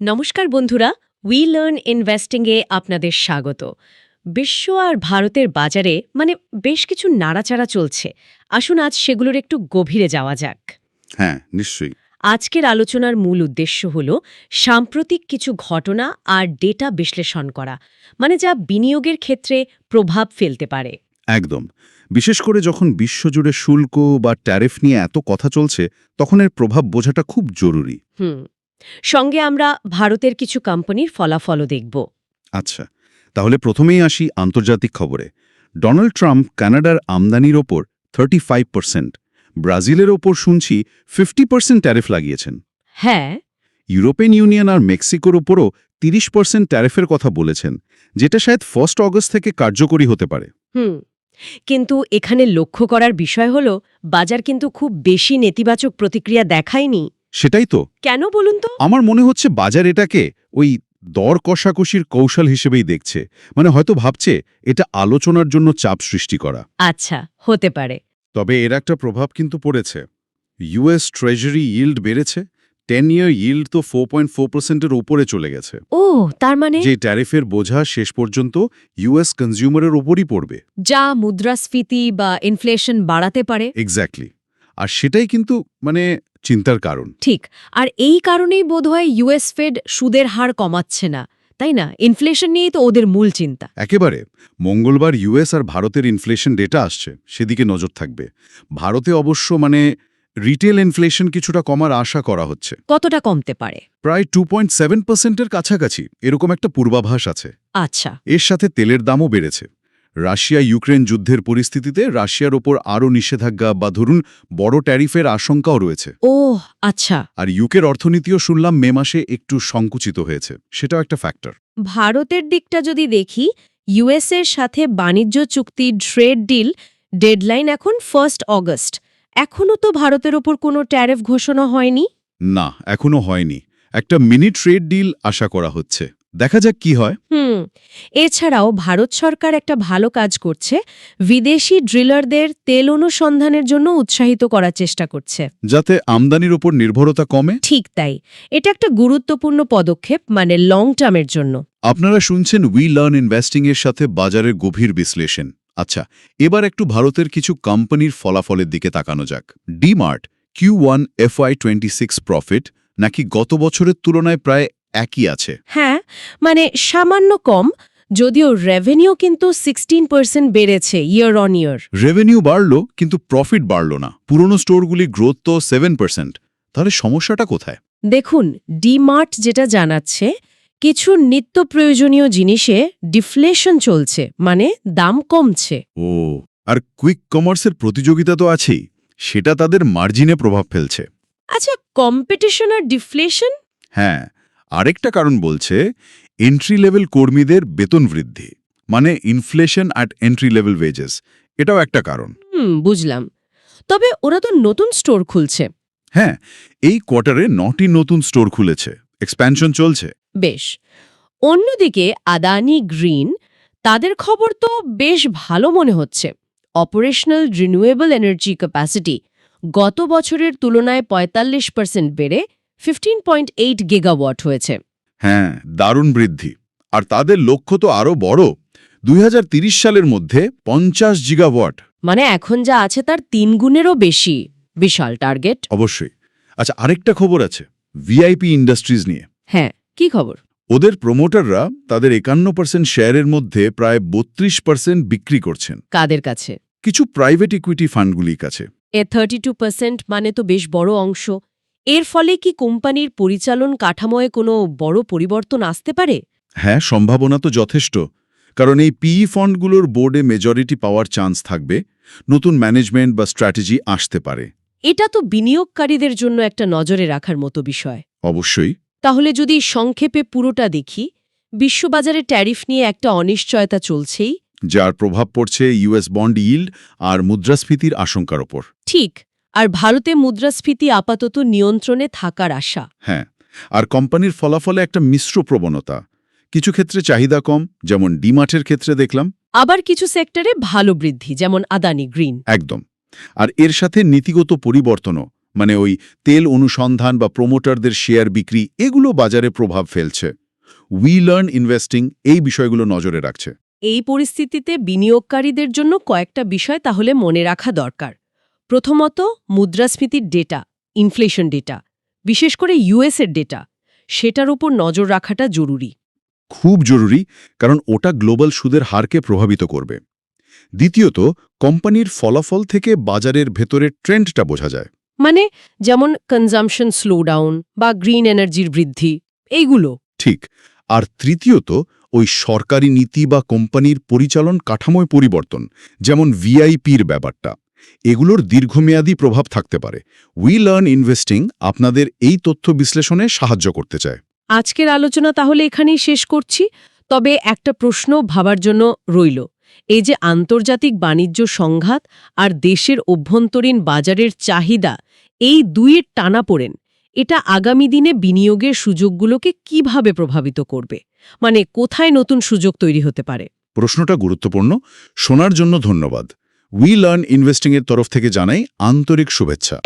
নমস্কার বন্ধুরা we learn ইনভেস্টিংয়ে আপনাদের স্বাগত। বিশ্ব আর ভারতের বাজারে মানে বেশ কিছু নাড়াচাড়া চলছে। আসুন আজ সেগুলোর একটু গভীরে যাওয়া যাক। হ্যাঁ নিশ্চয়ই। আজকের আলোচনার মূল উদ্দেশ্য হল সাম্প্রতিক কিছু ঘটনা আর ডেটা বিশ্লেষণ করা মানে যা বিনিয়োগের ক্ষেত্রে প্রভাব ফেলতে পারে। একদম। বিশেষ করে যখন বিশ্বজুড়ে শুল্ক বা ট্যারিফ নিয়ে এত কথা চলছে তখন এর প্রভাব বোঝাটা খুব জরুরি। হুম। সঙ্গে আমরা ভারতের কিছু কোম্পানির ফলাফলও দেখব। আচ্ছা তাহলে প্রথমেই আসি আন্তর্জাতিক খবরে। ডোনাল্ড ট্রাম্প কানাডার আমদানির ওপর থার্টি ফাইভ পার্সেন্ট ব্রাজিলের ওপর শুনছি ফিফটি পার্সেন্ট ট্যারিফ লাগিয়েছেন। হ্যাঁ। ইউরোপিয়ান ইউনিয়ন আর মেক্সিকোর ওপরও তিরিশ পার্সেন্ট ট্যারিফের কথা বলেছেন যেটা শায়দ ফার্স্ট অগস্ট থেকে কার্যকরী হতে পারে। হুম কিন্তু এখানে লক্ষ্য করার বিষয় হল বাজার কিন্তু খুব বেশি নেতিবাচক প্রতিক্রিয়া দেখায়নি সেটাই তো। কেন বলুন তো? আমার মনে হচ্ছে বাজার এটাকে ওই দর কষাকষির কৌশল হিসেবেই দেখছে। মানে হয়তো ভাবছে এটা আলোচনার জন্য চাপ সৃষ্টি করা। আচ্ছা হতে পারে। তবে এর একটা প্রভাব কিন্তু পড়েছে। ইউএস ট্রেজারি ইল্ড বেড়েছে টেন ইয়ার ইল্ড তো ফোর পয়েন্ট ফোর পার্সেন্টের উপরে চলে গেছে। ও তার মানে? যে ট্যারিফের বোঝা শেষ পর্যন্ত ইউএস কনজিউমারের ওপরই পড়বে। যা মুদ্রাস্ফীতি বা ইনফ্লেশন বাড়াতে পারে। এক্স্যাক্টলি আর সেটাই কিন্তু মানে চিন্তার কারণ। ঠিক আর এই কারণেই বোধহয় ইউএস ফেড সুদের হার কমাচ্ছে না তাই না? ইনফ্লেশন নিয়েই তো ওদের মূল চিন্তা। একেবারে। মঙ্গলবার ইউএস আর ভারতের ইনফ্লেশন ডেটা আসছে সেদিকে নজর থাকবে। ভারতে অবশ্য মানে রিটেল ইনফ্লেশন কিছুটা কমার আশা করা হচ্ছে। কতটা কমতে পারে? প্রায় টু পয়েন্ট সেভেন পার্সেন্টের কাছাকাছি এরকম একটা পূর্বাভাস আছে। আচ্ছা। এর সাথে তেলের দামও বেড়েছে। রাশিয়া ইউক্রেন যুদ্ধের পরিস্থিতিতে রাশিয়ার ওপর আরও নিষেধাজ্ঞা বা ধরুন বড় ট্যারিফের আশঙ্কাও রয়েছে। ও আচ্ছা। আর ইউকের অর্থনীতিও শুনলাম মে মাসে একটু সংকুচিত হয়েছে। সেটাও একটা ফ্যাক্টর। ভারতের দিকটা যদি দেখি ইউএসের সাথে বাণিজ্য চুক্তি ট্রেড ডিল ডেডলাইন এখন ফার্স্ট অগস্ট এখনও তো ভারতের ওপর কোনো ট্যারিফ ঘোষণা হয়নি? না এখনও হয়নি। একটা মিনি ট্রেড ডিল আশা করা হচ্ছে। দেখা যাক কি হয়। হুম এছাড়াও ভারত সরকার একটা ভালো কাজ করছে। বিদেশি ড্রিলারদের তেল অনুসন্ধানের জন্য উৎসাহিত করার চেষ্টা করছে। যাতে আমদানির ওপর নির্ভরতা কমে। ঠিক তাই। এটা একটা গুরুত্বপূর্ণ পদক্ষেপ মানে লং টার্মের জন্য। আপনারা শুনছেন উই লার্ন ইনভেস্টিং এর সাথে বাজারের গভীর বিশ্লেষণ। আচ্ছা এবার একটু ভারতের কিছু কোম্পানির ফলাফলের দিকে তাকানো যাক। DMart Q one FY twenty six profit নাকি গত বছরের তুলনায় প্রায় একই আছে। হ্যাঁ মানে সামান্য কম যদিও রেভিনিউ কিন্তু সিক্সটিন পার্সেন্ট বেড়েছে ইয়ার অন ইয়ার রেভিনিউ বাড়ল কিন্তু প্রফিট বাড়ল না। পুরনো স্টোরগুলি গ্রোথ তো সেভেন পার্সেন্ট তাহলে সমস্যাটা কোথায়? দেখুন ডিমার্ট যেটা জানাচ্ছে কিছু নিত্য প্রয়োজনীয় জিনিসে ডিফ্লেশন চলছে মানে দাম কমছে। ও আর কুইক কমার্সের প্রতিযোগিতা তো আছেই। সেটা তাদের মার্জিনে প্রভাব ফেলছে। আচ্ছা কম্পিটিশন আর ডিফ্লেশন হ্যাঁ আরেকটা কারণ বলছে এন্ট্রি লেভেল কর্মীদের বেতন বৃদ্ধি মানে inflation at entry level wages এটাও একটা কারণ। হুম বুঝলাম। তবে ওরা তো নতুন স্টোর খুলছে। হ্যাঁ এই কোয়ার্টারে নটি নতুন স্টোর খুলেছে। এক্সপ্যানশন চলছে। বেশ। অন্যদিকে আদানি গ্রিন তাদের খবর তো বেশ ভালো মনে হচ্ছে। অপারেশনাল রিনিউয়েবল এনার্জি ক্যাপাসিটি গত বছরের তুলনায় পঁয়তাল্লিশ পার্সেন্ট বেড়ে ফিফটিন পয়েন্ট এইট গিগাওয়াট হয়েছে। হ্যাঁ দারুণ বৃদ্ধি। আর তাদের লক্ষ্য তো আরও বড়। দুই সালের মধ্যে পঞ্চাশ জিগাওয়াট মানে এখন যা আছে তার তিন গুণেরও বেশি বিশাল টার্গেট অবশ্যই। আচ্ছা আরেকটা খবর আছে ভিআইপি ইন্ডাস্ট্রিজ নিয়ে। হ্যাঁ কি খবর? ওদের প্রমোটাররা তাদের একান্ন পার্সেন্ট শেয়ারের মধ্যে প্রায় বত্রিশ পার্সেন্ট বিক্রি করছেন। কাদের কাছে? কিছু প্রাইভেট ইকুইটি ফান্ডগুলির কাছে। এ থার্টি টু পার্সেন্ট মানে তো বেশ বড় অংশ। এর ফলে কি কোম্পানির পরিচালন কাঠামোয় কোনো বড় পরিবর্তন আসতে পারে? হ্যাঁ সম্ভাবনা তো যথেষ্ট। কারণ এই পিই ফান্ডগুলোর বোর্ডে মেজরিটি পাওয়ার চান্স থাকবে নতুন ম্যানেজমেন্ট বা স্ট্র্যাটেজি আসতে পারে। এটা তো বিনিয়োগকারীদের জন্য একটা নজরে রাখার মতো বিষয়। অবশ্যই। তাহলে যদি সংক্ষেপে পুরোটা দেখি বিশ্ববাজারে ট্যারিফ নিয়ে একটা অনিশ্চয়তা চলছেই? যার প্রভাব পড়ছে ইউএস বন্ড ইল্ড আর মুদ্রাস্ফীতির আশঙ্কার ওপর। ঠিক। আর ভারতে মুদ্রাস্ফীতি আপাতত নিয়ন্ত্রণে থাকার আশা। হ্যাঁ আর কোম্পানির ফলাফলে একটা মিশ্র প্রবণতা। কিছু ক্ষেত্রে চাহিদা কম যেমন ডিমার্টের ক্ষেত্রে দেখলাম। আবার কিছু সেক্টরে ভালো বৃদ্ধি যেমন আদানি গ্রিন। একদম। আর এর সাথে নীতিগত পরিবর্তনও মানে ওই তেল অনুসন্ধান বা প্রমোটারদের শেয়ার বিক্রি এগুলো বাজারে প্রভাব ফেলছে। উই লার্ন ইনভেস্টিং এই বিষয়গুলো নজরে রাখছে। এই পরিস্থিতিতে বিনিয়োগকারীদের জন্য কয়েকটা বিষয় তাহলে মনে রাখা দরকার। প্রথমত মুদ্রাস্ফীতির ডেটা ইনফ্লেশন ডেটা বিশেষ করে ইউএসের ডেটা সেটার উপর নজর রাখাটা জরুরি। খুব জরুরি কারণ ওটা গ্লোবাল সুদের হারকে প্রভাবিত করবে। দ্বিতীয়ত কোম্পানির ফলাফল থেকে বাজারের ভেতরের ট্রেন্ডটা বোঝা যায়। মানে যেমন কনজামশন স্লোডাউন বা গ্রিন এনার্জির বৃদ্ধি এইগুলো। ঠিক আর তৃতীয়ত ওই সরকারি নীতি বা কোম্পানির পরিচালন কাঠামোয় পরিবর্তন যেমন ভিআইপির ব্যাপারটা। এগুলোর দীর্ঘমেয়াদী প্রভাব থাকতে পারে। উই লার্ন ইনভেস্টিং আপনাদের এই তথ্য বিশ্লেষণে সাহায্য করতে চায়। আজকের আলোচনা তাহলে এখানেই শেষ করছি। তবে একটা প্রশ্ন ভাবার জন্য রইল। এই যে আন্তর্জাতিক বাণিজ্য সংঘাত আর দেশের অভ্যন্তরীণ বাজারের চাহিদা এই দুইয়ের টানাপোড়েন এটা আগামী দিনে বিনিয়োগের সুযোগগুলোকে কীভাবে প্রভাবিত করবে? মানে কোথায় নতুন সুযোগ তৈরি হতে পারে? প্রশ্নটা গুরুত্বপূর্ণ। শোনার জন্য ধন্যবাদ। উই লার্ন ইনভেস্টিংয়ের তরফ থেকে জানাই আন্তরিক শুভেচ্ছা।